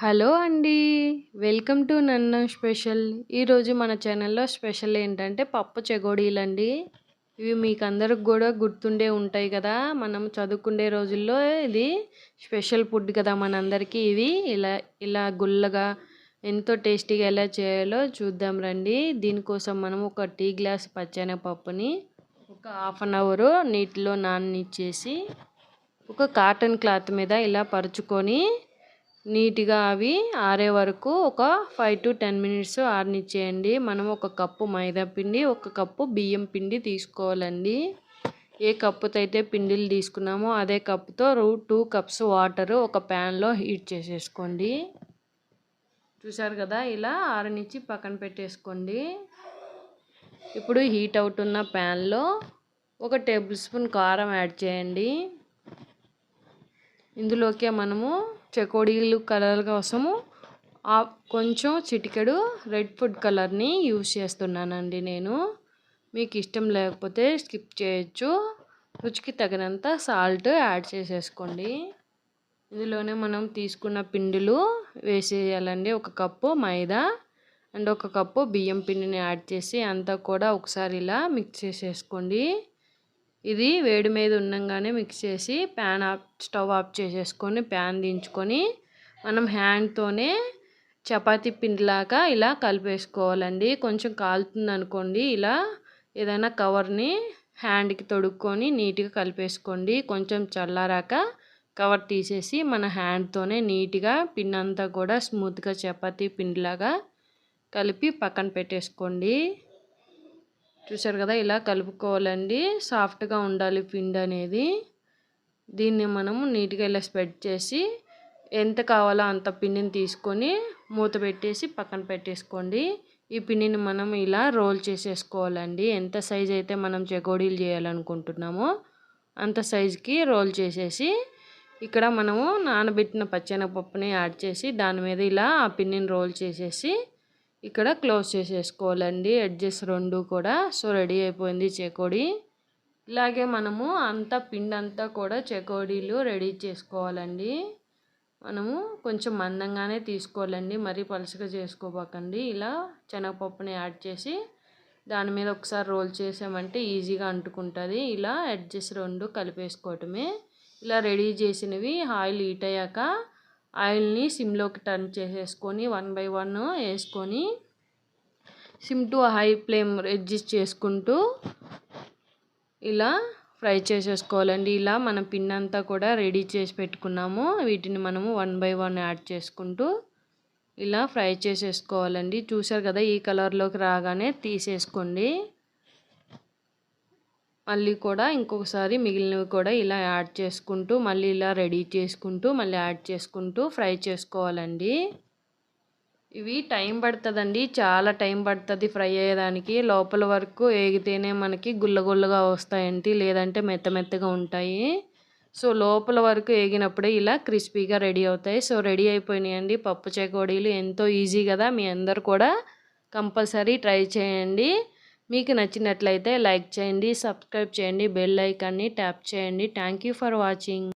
Hello అండి. Welcome to నన్ను special. ఈరోజు మన ఛానల్లో స్పెషల్ ఏంటంటే పప్పు చెగోడీలండి. ఇవి మీకు అందరికి కూడా గుర్తుండే ఉంటాయి కదా. మనం చదువుకునే రోజుల్లో ఇది స్పెషల్ ఫుడ్ కదా మనందరికీ. ఇవి ఇలా ఇలా గుల్లగా ఎంతో టేస్టీగా ఎలా చేయాలో చూద్దాం రండి. దీనికోసం మనం ఒక టీ గ్లాస్ పచ్చనపప్పుని ఒక హాఫ్ అన్ అవరు నీటిలో నాననిచ్చేసి ఒక కాటన్ క్లాత్ మీద ఇలా పరుచుకొని నీట్గా అవి ఆరే వరకు ఒక ఫైవ్ టు టెన్ మినిట్స్ ఆరనిచ్చేయండి. మనం ఒక కప్పు మైదా పిండి ఒక కప్పు బియ్యం పిండి తీసుకోవాలండి. ఏ కప్పుతో అయితే పిండిలు తీసుకున్నామో అదే కప్పుతో టూ కప్స్ వాటర్ ఒక ప్యాన్లో హీట్ చేసేసుకోండి. చూసారు కదా ఇలా ఆరనిచ్చి పక్కన పెట్టేసుకోండి. ఇప్పుడు హీట్ అవుతున్న ప్యాన్లో ఒక టేబుల్ స్పూన్ కారం యాడ్ చేయండి. ఇందులోకే మనము చెకోడీలు కలర్ కోసము కొంచెం చిటికెడు రెడ్ ఫుడ్ కలర్ని యూస్ చేస్తున్నానండి నేను. మీకు ఇష్టం లేకపోతే స్కిప్ చేయొచ్చు. రుచికి తగినంత సాల్ట్ యాడ్ చేసేసుకోండి. ఇందులోనే మనం తీసుకున్న పిండిలు వేసేయాలండి. ఒక కప్పు మైదా అండ్ ఒక కప్పు బియ్యం పిండిని యాడ్ చేసి అంతా కూడా ఒకసారి ఇలా మిక్స్ చేసేసుకోండి. ఇది వేడి మీద ఉండగానే మిక్స్ చేసి ప్యాన్ ఆఫ్ స్టవ్ ఆఫ్ చేసేసుకొని ప్యాన్ దించుకొని మనం హ్యాండ్తోనే చపాతీ పిండిలాగా ఇలా కలిపేసుకోవాలండి. కొంచెం కాలుతుంది అనుకోండి ఇలా ఏదైనా కవర్ని హ్యాండ్కి తొడుక్కొని నీట్గా కలిపేసుకోండి. కొంచెం చల్లారాక కవర్ తీసేసి మన హ్యాండ్తోనే నీట్గా పిండి అంతా కూడా స్మూత్గా చపాతీ పిండిలాగా కలిపి పక్కన పెట్టేసుకోండి. చూసారు కదా ఇలా కలుపుకోవాలండి. సాఫ్ట్గా ఉండాలి పిండి అనేది. దీన్ని మనము నీట్గా ఇలా స్ప్రెడ్ చేసి ఎంత కావాలో అంత పిండిని తీసుకొని మూత పెట్టేసి పక్కన పెట్టేసుకోండి. ఈ పిండిని మనం ఇలా రోల్ చేసేసుకోవాలండి. ఎంత సైజ్ అయితే మనం చెకోడీలు చేయాలనుకుంటున్నామో అంత సైజుకి రోల్ చేసేసి ఇక్కడ మనము నానబెట్టిన పచ్చెనపప్పుని యాడ్ చేసి దాని మీద ఇలా ఆ పిండిని రోల్ చేసేసి ఇక్కడ క్లోజ్ చేసేసుకోవాలండి. ఎడ్జెస్ రెండు కూడా. సో రెడీ అయిపోయింది చెకోడీ. ఇలాగే మనము అంతా పిండి అంతా కూడా చెకోడీలు రెడీ చేసుకోవాలండి. మనము కొంచెం మందంగానే తీసుకోవాలండి. మరీ పలుసగా చేసుకోబోకండి. ఇలా శనగపప్పుని యాడ్ చేసి దాని మీద ఒకసారి రోల్ చేసామంటే ఈజీగా అంటుకుంటుంది. ఇలా ఎడ్జెస్ రెండు కలిపేసుకోవటమే. ఇలా రెడీ చేసినవి ఆయిల్ హీట్ అయ్యాక ఆయిల్ని సిమ్లోకి టర్న్ చేసేసుకొని వన్ బై వన్ వేసుకొని sim to high flame adjust చేసుకుంటూ ఇలా ఫ్రై చేసేసుకోవాలండి. ఇలా మన పిన్ అంతా కూడా రెడీ చేసి పెట్టుకున్నాము. వీటిని మనము వన్ బై వన్ యాడ్ చేసుకుంటూ ఇలా ఫ్రై చేసేసుకోవాలండి. చూసారు కదా ఈ కలర్లోకి రాగానే తీసేసుకోండి. మళ్ళీ కూడా ఇంకొకసారి మిగిలినవి కూడా ఇలా యాడ్ చేసుకుంటూ మళ్ళీ ఇలా రెడీ చేసుకుంటూ మళ్ళీ యాడ్ చేసుకుంటూ ఫ్రై చేసుకోవాలండి. ఇవి టైం పడుతుందండి. చాలా టైం పడుతుంది ఫ్రై అయ్యేదానికి. లోపల వరకు వేగితేనే మనకి గుల్లగుల్లగా వస్తాయండి లేదంటే మెత్త మెత్తగా ఉంటాయి. సో లోపల వరకు వేగినప్పుడే ఇలా క్రిస్పీగా రెడీ అవుతాయి. సో రెడీ అయిపోయినాయండి పప్పు చెకోడీలు ఎంతో ఈజీ కదా. మీ అందరు కూడా కంపల్సరీ ట్రై చేయండి. మీకు నచ్చినట్లయితే లైక్ చేయండి సబ్స్క్రైబ్ చేయండి బెల్ ఐకాన్ని ట్యాప్ చేయండి. Thank for watching